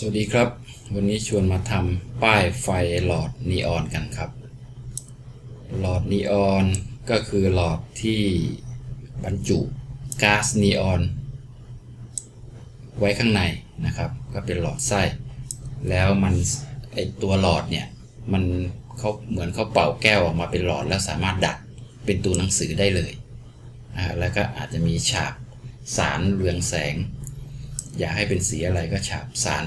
สวัสดีครับ วันนี้ชวนมาทำป้ายไฟหลอดนีออนกันครับ หลอดนีออนก็คือหลอดที่บรรจุก๊าซนีออนไว้ข้างในนะครับ ก็เป็นหลอดไส้ แล้วมันไอตัวหลอดเนี่ยมันเขาเหมือนเขาเป่าแก้วออกมาเป็นหลอดแล้วสามารถดัดเป็นตัวหนังสือได้เลยอ่าแล้วก็อาจจะมีฉาบสารเรืองแสง อยากให้เป็นสีอะไรก็ฉาบสาร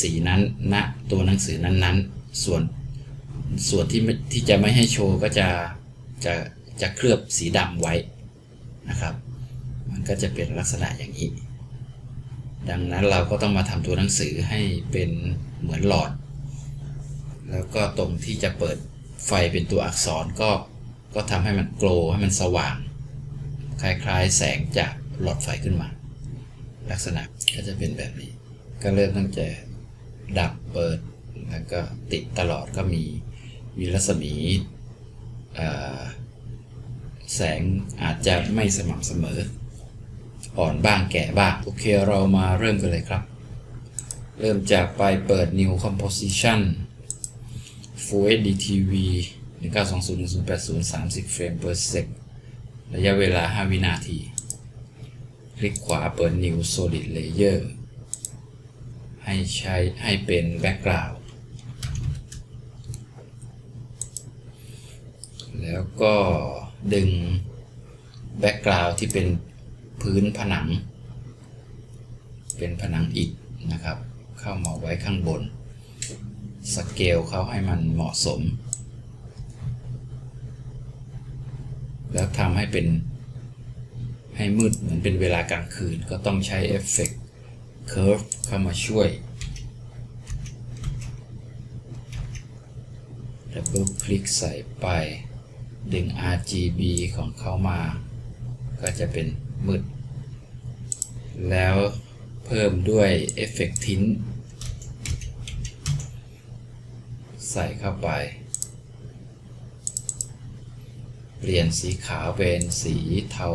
สีนั้นณตัวหนังสือนั้นๆ ส่วนส่วนที่ไม่ที่จะไม่ให้โชว์ก็จะจะจะเคลือบสีดำไว้นะครับ มันก็จะเป็นลักษณะอย่างนี้ ดังนั้นเราก็ต้องมาทำตัวหนังสือให้เป็นเหมือนหลอด แล้วก็ตรงที่จะเปิดไฟเป็นตัวอักษรก็ก็ทำให้มันโกลว์ให้มันสว่าง คล้ายๆ แสงจากหลอดไฟขึ้นมา ลักษณะก็จะเป็นแบบนี้ ก็เริ่มตั้งแต่ ดับเปิดแล้วก็ติดตลอดก็มีมีรัศมีแสงอาจจะไม่สม่ำเสมอ อ่อนบ้างแก่บ้าง โอเคเรามาเริ่มกันเลยครับ เริ่มจากไปเปิด New Composition Full HD TV 1920 1080 30 เฟรม per sec ระยะเวลา 5 วินาที คลิกขวาเปิด New Solid Layer ให้ใช้ให้เป็น Background แล้วก็ดึง Background ที่เป็นพื้นผนัง เป็นผนังอิฐนะครับ เข้ามาไว้ข้างบน สเกลเขาให้มันเหมาะสม แล้วทำให้เป็นให้มืดเหมือนเป็นเวลากลางคืนก็ต้องใช้เอฟเฟกต์ Curve เข้ามาช่วยดับเบิลคลิกใส่ไป ดึง RGB ของเขามา ก็จะเป็นมืด แล้วเพิ่มด้วยเอฟเฟกต์ทิ้นใส่เข้าไป เปลี่ยนสีขาวเป็นสีเทา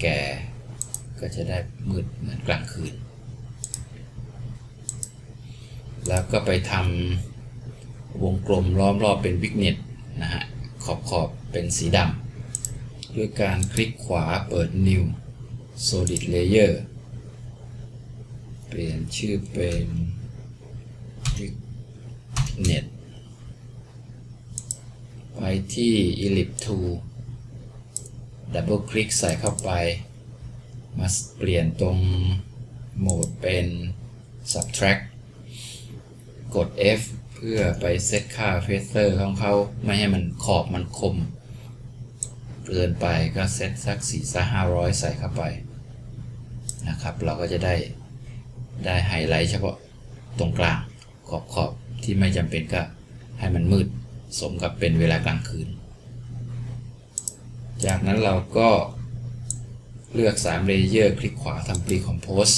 แก่ๆ ก็จะได้มืดเหมือนกลางคืน แล้วก็ไปทำวงกลมล้อมรอบเป็นวิกเน็ตนะฮะขอบขอบเป็นสีดำด้วยการคลิกขวาเปิด New Solid Layer เปลี่ยนชื่อเป็น Net ไปที่ Ellipse Tool ดับเบิลคลิกใส่เข้าไป มาเปลี่ยนตรงโหมดเป็น Subtract กด F เพื่อไปเซตค่าเฟสเซอร์ของเขาไม่ให้มันขอบมันคม เกินไปก็เซตสักสี่สักห้าร้อยใส่เข้าไปนะครับ เราก็จะได้ได้ไฮไลท์เฉพาะตรงกลางขอบขอบที่ไม่จำเป็นก็ให้มันมืดสมกับเป็นเวลากลางคืน จากนั้นเราก็เลือก3 Layer คลิกขวาทำ Pre-Compose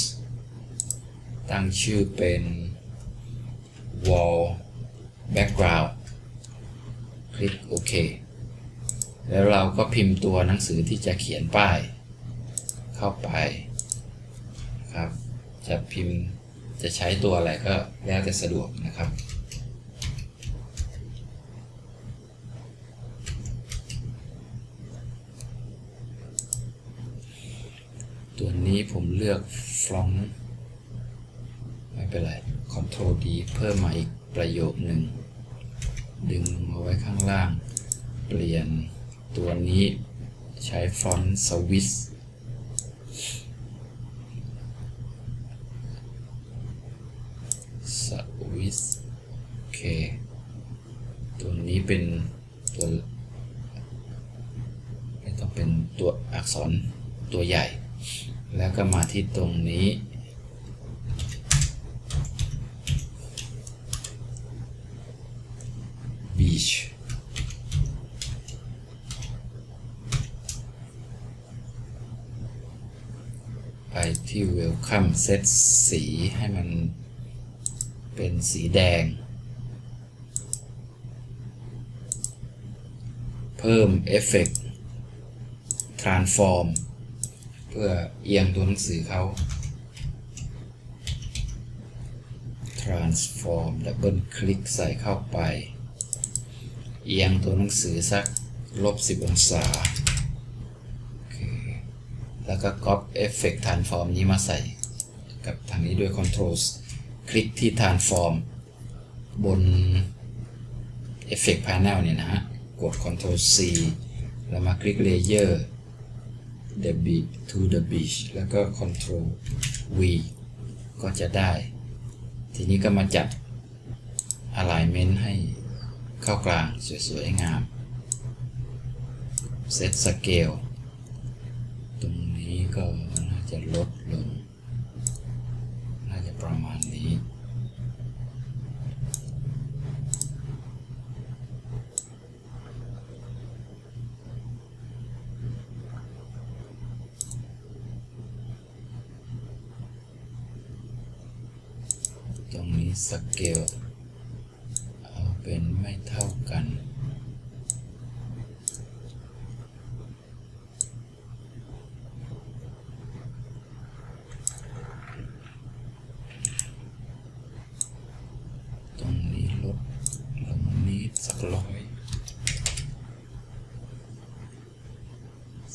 ตั้งชื่อเป็น Wall Background คลิกโอเค แล้วเราก็พิมพ์ตัวหนังสือที่จะเขียนป้าย เข้าไปครับ จะพิมพ์จะใช้ตัวอะไรก็แล้วแต่สะดวกนะครับตัวนี้ผมเลือกฟลองไม่เป็นไร Ctrl D เพิ่มมาอีกประโยคหนึ่ง ดึงมาไว้ข้างล่าง เปลี่ยนตัวนี้ใช้ฟอนต์สวิสสวิสโอเค ตัวนี้เป็นตัวไม่ต้องเป็นตัวอักษรตัวใหญ่ แล้วก็มาที่ตรงนี้ each. ไปที่ welcome set สีให้มันเป็นสีแดง เพิ่มเอฟเฟกต์ transform เพื่อเอียงตัวหนังสือเขา transform ดับเบิลคลิกใส่เข้าไป เอียงตัวหนังสือสักลบ 10 องศา แล้วก็ก๊อปเอฟเฟกต์ transform นี้มาใส่ กับทางนี้ด้วย control คลิกที่ transform บนเ effect panel เนี่ยนะฮะ กด control C แล้วมาคลิก layer the beach to the beach แล้วก็ control V ก็จะได้ ทีนี้ก็มาจัด alignment ให้ เข้ากลางสวยๆงาม set scale ตรงนี้ก็น่าจะลดลง น่าจะประมาณนี้ ตรงนี้สเกลเอาเป็นไม่เท่ากัน ตรงนี้ลดลงนี้สักร้อย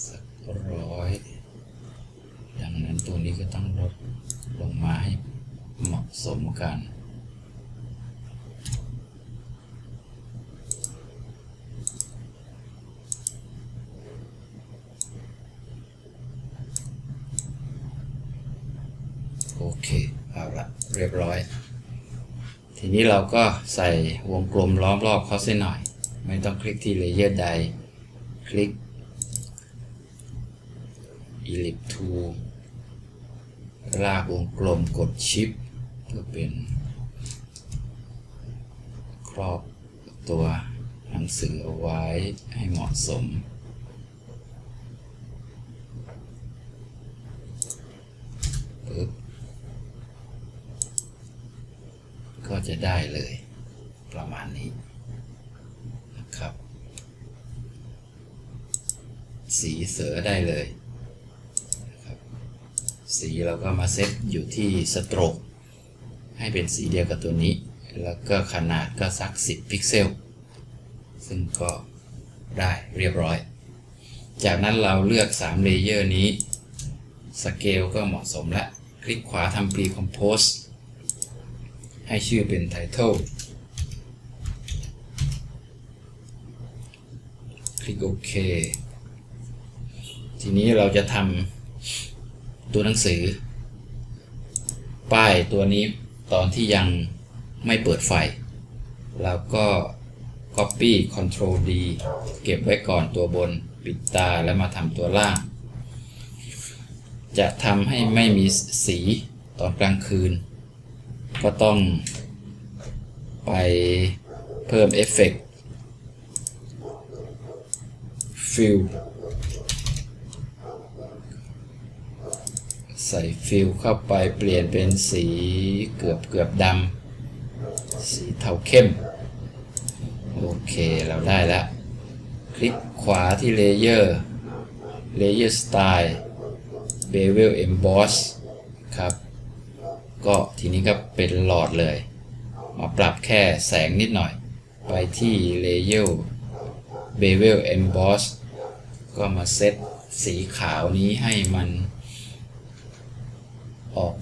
สักร้อย ดังนั้นตัวนี้ก็ต้องลดลงมาให้เหมาะสมกัน โอเค เรียบร้อย ทีนี้เราก็ใส่วงกลมล้อมรอบเขาเส้นหน่อย ไม่ต้องคลิกที่เลเยอร์ใด คลิก Ellipse Tool ลากวงกลมกดชิปเพื่อเป็น ครอบตัวหนังสือเอาไว้ให้เหมาะสม ปึ๊บ ก็จะได้เลยประมาณนี้นะครับ สีเสือได้เลยนะครับสีเราก็มาเซตอยู่ที่สโตรกให้เป็นสีเดียวกับตัวนี้ แล้วก็ขนาดก็สัก 10 พิกเซล ซึ่งก็ได้เรียบร้อย จากนั้นเราเลือก 3 เลเยอร์นี้ สเกลก็เหมาะสมแล้ว คลิกขวาทำ Pre-Compose ให้ชื่อเป็น Title คลิกโอเค ทีนี้เราจะทำตัวหนังสือ ป้ายตัวนี้ตอนที่ยังไม่เปิดไฟ เราก็ Copy control D เก็บไว้ก่อนตัวบนปิดตาแล้วมาทำตัวล่าง จะทำให้ไม่มีสีตอนกลางคืน ก็ต้องไปเพิ่มเอฟเฟกต์ฟิลใส่ฟิลเข้าไปเปลี่ยนเป็นสีเกือบเกือบดำสีเทาเข้ม โอเค เราได้แล้ว คลิกขวาที่เลเยอร์เลเยอร์สไตล์ Bevel Emboss ครับ ก็ทีนี้ก็เป็นหลอดเลย มาปรับแค่แสงนิดหน่อย ไปที่ Layer Bevel Emboss ก็มาเซตสีขาวนี้ให้มัน ออก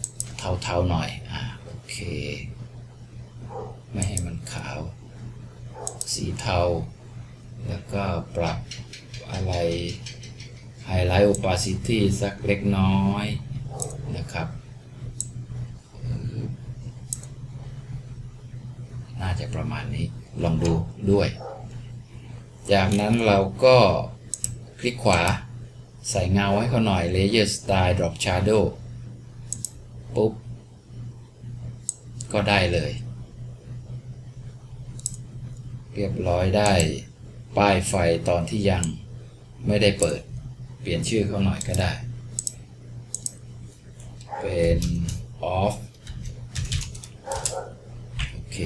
เทาๆหน่อย อ่าโอเค ไม่ให้มันขาว สีเทา แล้วก็ปรับอะไรไฮไลท์ opacity สักเล็กน้อยนะครับ น่าจะประมาณนี้ลองดูด้วย จากนั้นเราก็คลิกขวาใส่เงาให้เขาหน่อย Layer Style Drop Shadow ปุ๊บ ก็ได้เลย เรียบร้อยได้ ป้ายไฟตอนที่ยังไม่ได้เปิด เปลี่ยนชื่อเขาหน่อยก็ได้ เป็น off โอเค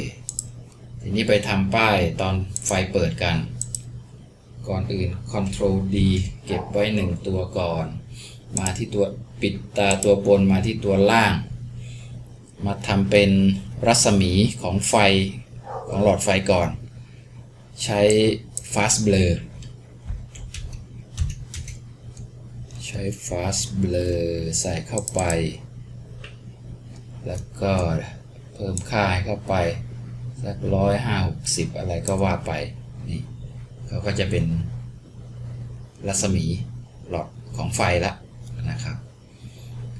ทีนี้ไปทำป้ายตอนไฟเปิดกัน ก่อนอื่น Ctrl D เก็บไว้หนึ่งตัวก่อน มาที่ตัวปิดตาตัวบนมาที่ตัวล่าง มาทำเป็นรัศมีของไฟของหลอดไฟก่อน ใช้ fast blur ใช้ fast blur ใส่เข้าไป แล้วก็เพิ่มค่าให้เข้าไป สักร้อยห้าหกสิบอะไรก็ว่าไปนี่เขาก็จะเป็นรัศมีหลอดของไฟละนะครับ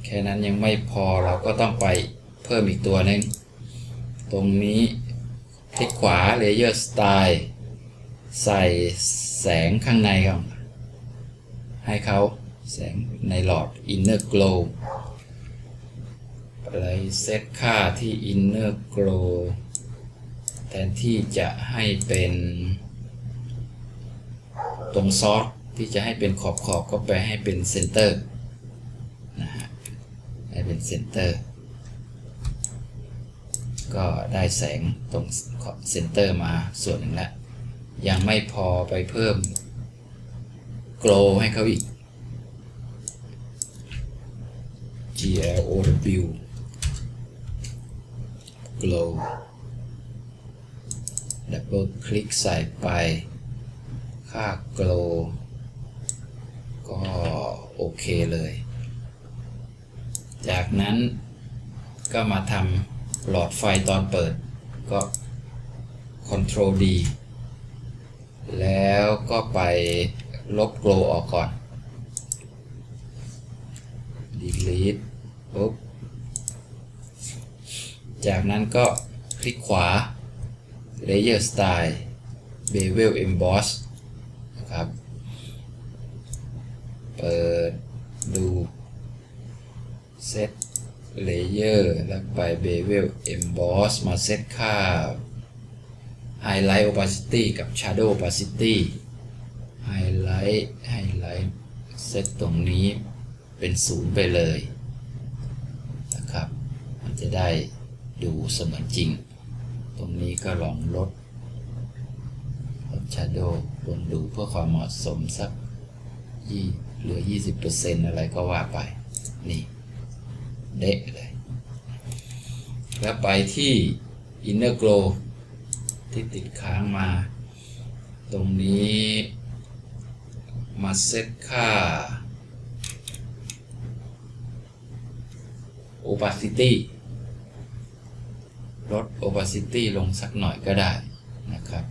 แค่นั้นยังไม่พอเราก็ต้องไปเพิ่มอีกตัวหนึ่งตรงนี้คลิกขวา Layer Style ใส่แสงข้างในครับให้เขาแสงในหลอด Inner Glow ไปเซตค่าที่ Inner Glow แทนที่จะให้เป็นตรงซอสที่จะให้เป็นขอบขอบๆก็ไปให้เป็นเซนเตอร์นะฮะให้เป็นเซนเตอร์ก็ได้แสงตรงขอบเซนเตอร์มาส่วนหนึ่งแล้ว ยังไม่พอไปเพิ่มโกลให้เขาอีก G L O W glow ดับเบิลคลิกใส่ไปค่า glow ก็โอเคเลย จากนั้นก็มาทำหลอดไฟตอนเปิดก็ Ctrl D แล้วก็ไปลบ glow ออกก่อน delete ปุ๊บ จากนั้นก็คลิกขวา layer style bevel emboss นะครับ เปิดดู set layer แล้วไป bevel emboss มาเซตค่า highlight opacity กับ shadow opacity highlight highlight เซตตรงนี้เป็นศูนย์ไปเลยนะครับ มันจะได้ดูเสมือนจริง ตรงนี้ก็ลองลดลด shadow ลงดูเพื่อความเหมาะสมสักยี่เหลือ 20%อะไรก็ว่าไป นี่ เดะเลย แล้วไปที่ inner glow ที่ติดค้างมา ตรงนี้มาเซตค่า opacity ลด opacity ลงสักหน่อยก็ได้นะครับ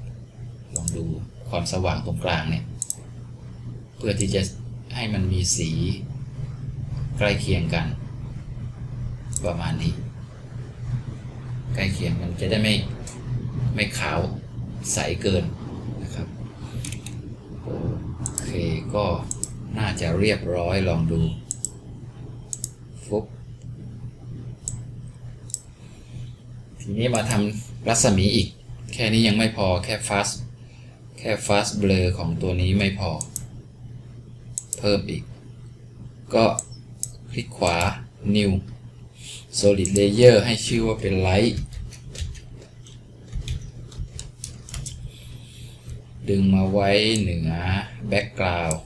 ลองดูความสว่างตรงกลางเนี่ย เพื่อที่จะให้มันมีสีใกล้เคียงกัน ประมาณนี้ ใกล้เคียงกันจะได้ไม่ไม่ขาวใสเกินนะครับโอเคก็น่าจะเรียบร้อยลองดูฟุบ ทีนี้มาทำรัศมีอีก แค่นี้ยังไม่พอแค่ fast แค่ fast blur ของตัวนี้ไม่พอ เพิ่มอีก ก็คลิกขวา new solid layer ให้ชื่อว่าเป็น light ดึงมาไว้เหนือ background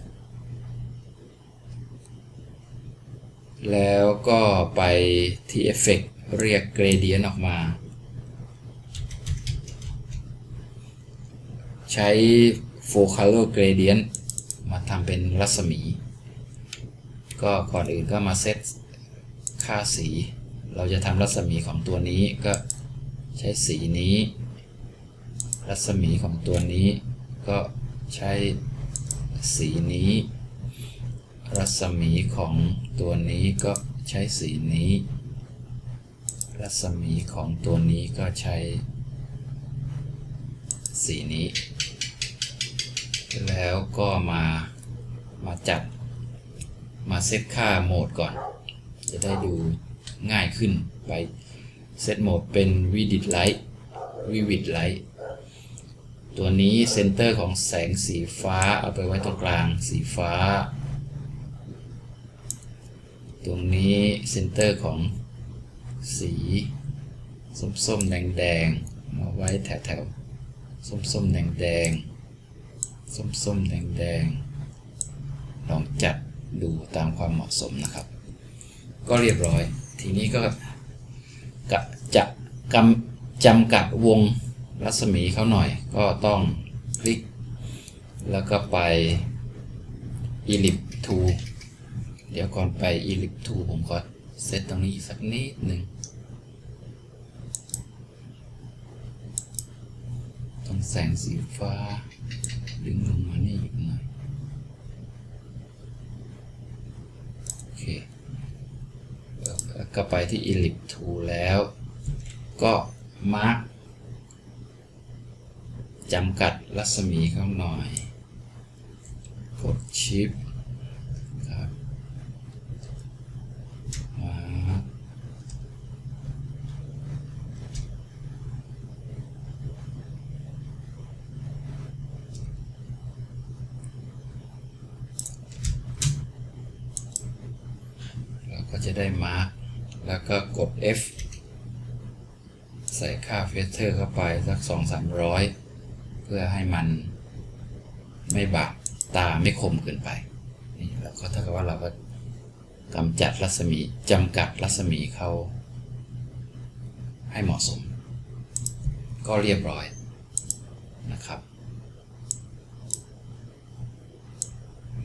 แล้วก็ไปที่ effect เรียก gradient ออกมา ใช้ full color gradient มาทำเป็นรัศมี ก็ก่อนอื่นก็มาเซตค่าสี เราจะทำรัศมีของตัวนี้ก็ใช้สีนี้ รัศมีของตัวนี้ ก็ใช้สีนี้ รัศมีของตัวนี้ก็ใช้สีนี้ รัศมีของตัวนี้ก็ใช้สีนี้ แล้วก็มามาจัดมาเซตค่าโหมดก่อน จะได้ดูง่ายขึ้นไปเซตโหมดเป็น vivid light vivid light ตัวนี้เซนเตอร์ของแสงสีฟ้าเอาไปไว้ตรงกลางสีฟ้า ตรงนี้เซนเตอร์ของสีส้มๆแดงๆมาไว้แถวๆส้มๆแดงๆ ส้มๆ แดงๆ ลองจัดดูตามความเหมาะสมนะครับ ก็เรียบร้อย ทีนี้ก็กะจะกำจำกัดวงรัศมีเขาหน่อย ก็ต้องคลิก แล้วก็ไป ellipse tool เดี๋ยวก่อนไป ellipse tool ผมขอเซตตรงนี้สักนิดหนึ่งต้องแสงสีฟ้า ดึงลงมานี่อีกหน่อยโอเคแล้วก็ไปที่ ellipse tool แล้ว ก็มาร์กจำกัดรัศมีเขาหน่อย กดชิปครับมาร์กเราก็จะได้มาร์กแล้วก็กด F ใส่ค่าเฟเธอร์เข้าไปสักสองสามร้อยเพื่อให้มันไม่บาดตาไม่คมเกินไปนี่เราก็เท่ากับว่าเราก็กำจัดรัศมีจำกัดรัศมีเขาให้เหมาะสม ก็เรียบร้อยนะครับ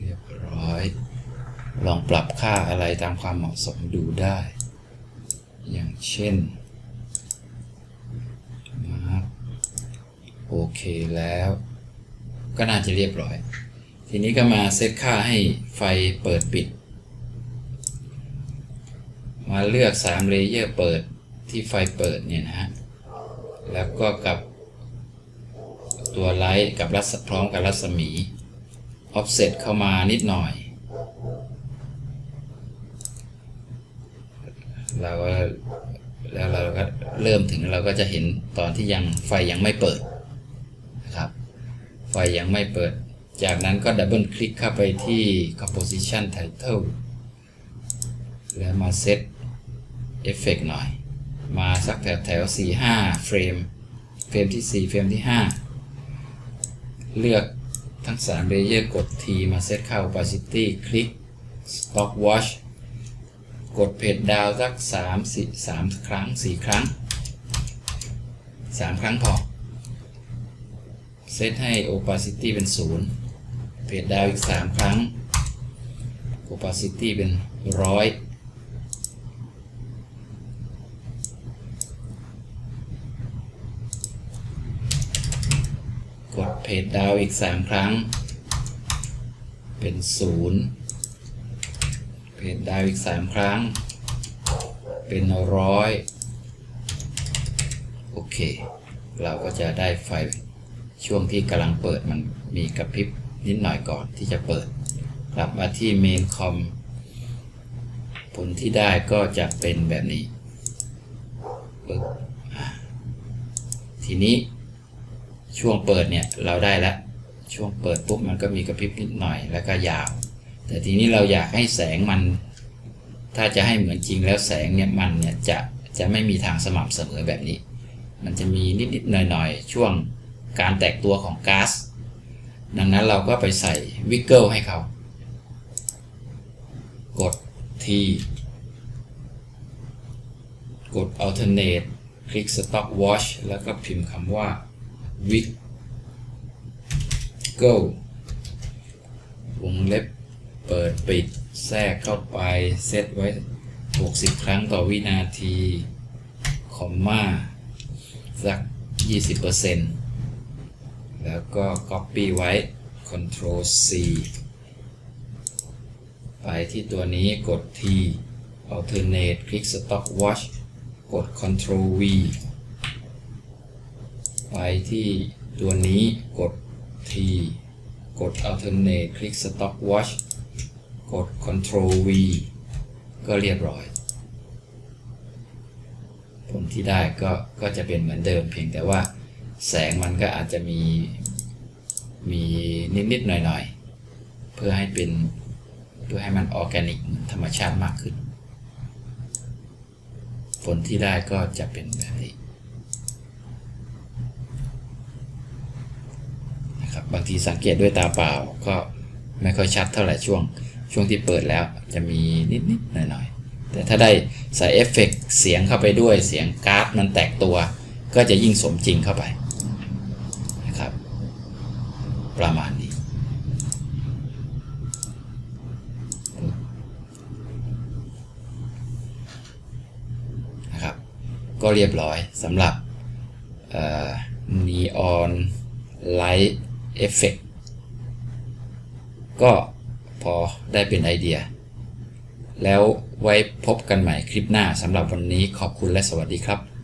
เรียบร้อย ลองปรับค่าอะไรตามความเหมาะสมดูได้ อย่างเช่น มาร์คโอ เคแล้ว ก็น่าจะเรียบร้อย ทีนี้ก็มาเซตค่าให้ไฟเปิดปิด มาเลือก3เลเยอร์เปิดที่ไฟเปิดเนี่ยนะฮะ แล้วก็กับตัวไลท์กับรัศพร้อมกับรัศมี offset เข้ามานิดหน่อย เราก็แล้วเราก็เริ่มถึงเราก็จะเห็นตอนที่ยังไฟยังไม่เปิด ไฟยังไม่เปิด จากนั้นก็ดับเบิลคลิกเข้าไปที่ composition title แล้วมาเซตเอฟเฟกหน่อย มาสักแถวแถว4 5เฟรม เฟรมที่ 4 เฟรมที่ 5 เลือกทั้ง3 layer กด T มาเซตค่า opacity คลิก stop watch กดเพจดาวสักสามสี่สามครั้งสี่ครั้งสามครั้งพอ เซตให้ opacity เป็นศูนย์เพจดาวอีกสามครั้ง opacity เป็นร้อยกดเพจดาวอีกสามครั้ง เป็นศูนย์เพจดาวอีกสามครั้ง เป็นร้อยโอเค เราก็จะได้ไฟ ช่วงที่กำลังเปิดมันมีกระพริบนิดหน่อยก่อนที่จะเปิด กลับมาที่เมนคอมผลที่ได้ก็จะเป็นแบบนี้ ทีนี้ช่วงเปิดเนี่ยเราได้แล้ว ช่วงเปิดปุ๊บมันก็มีกระพริบนิดหน่อยแล้วก็ยาว แต่ทีนี้เราอยากให้แสงมัน ถ้าจะให้เหมือนจริงแล้วแสงเนี่ยมันเนี่ยจะจะไม่มีทางสม่ำเสมอแบบนี้ มันจะมีนิดๆหน่อยๆ ช่วง การแตกตัวของก๊าซดังนั้นเราก็ไปใส่วิกเกิลให้เขา กดทีกด alternate คลิก stop watch แล้วก็พิมพ์คำว่า wiggle วงเล็บเปิดปิด แทรกเข้าไป เซตไว้ 60 ครั้งต่อวินาที คอมมาสัก 20% แล้วก็ Copy ไว้ Ctrl C ไปที่ตัวนี้กด T Alternate คลิก Stop Watch กด Ctrl V ไปที่ตัวนี้กด T กด Alternate คลิก Stop Watch กด Ctrl V ก็เรียบร้อย ผลที่ได้ก็ก็จะเป็นเหมือนเดิมเพียงแต่ว่า แสงมันก็อาจจะมีมีนิดๆหน่อยๆ เพื่อให้เป็นเพื่อให้มันออร์แกนิกธรรมชาติมากขึ้น ผลที่ได้ก็จะเป็นแบบนี้นะครับบางทีสังเกตด้วยตาเปล่าก็ไม่ค่อยชัดเท่าไหร่ช่วงช่วงที่เปิดแล้วจะมีนิดๆหน่อยๆ แต่ถ้าได้ใส่เอฟเฟกต์เสียงเข้าไปด้วยเสียงการ์ดมันแตกตัว ก็จะยิ่งสมจริงเข้าไป ประมาณนี้ นะครับ ก็เรียบร้อยสำหรับ Neon Light Effect ก็พอได้เป็นไอเดีย แล้วไว้พบกันใหม่คลิปหน้าสำหรับวันนี้ขอบคุณและสวัสดีครับ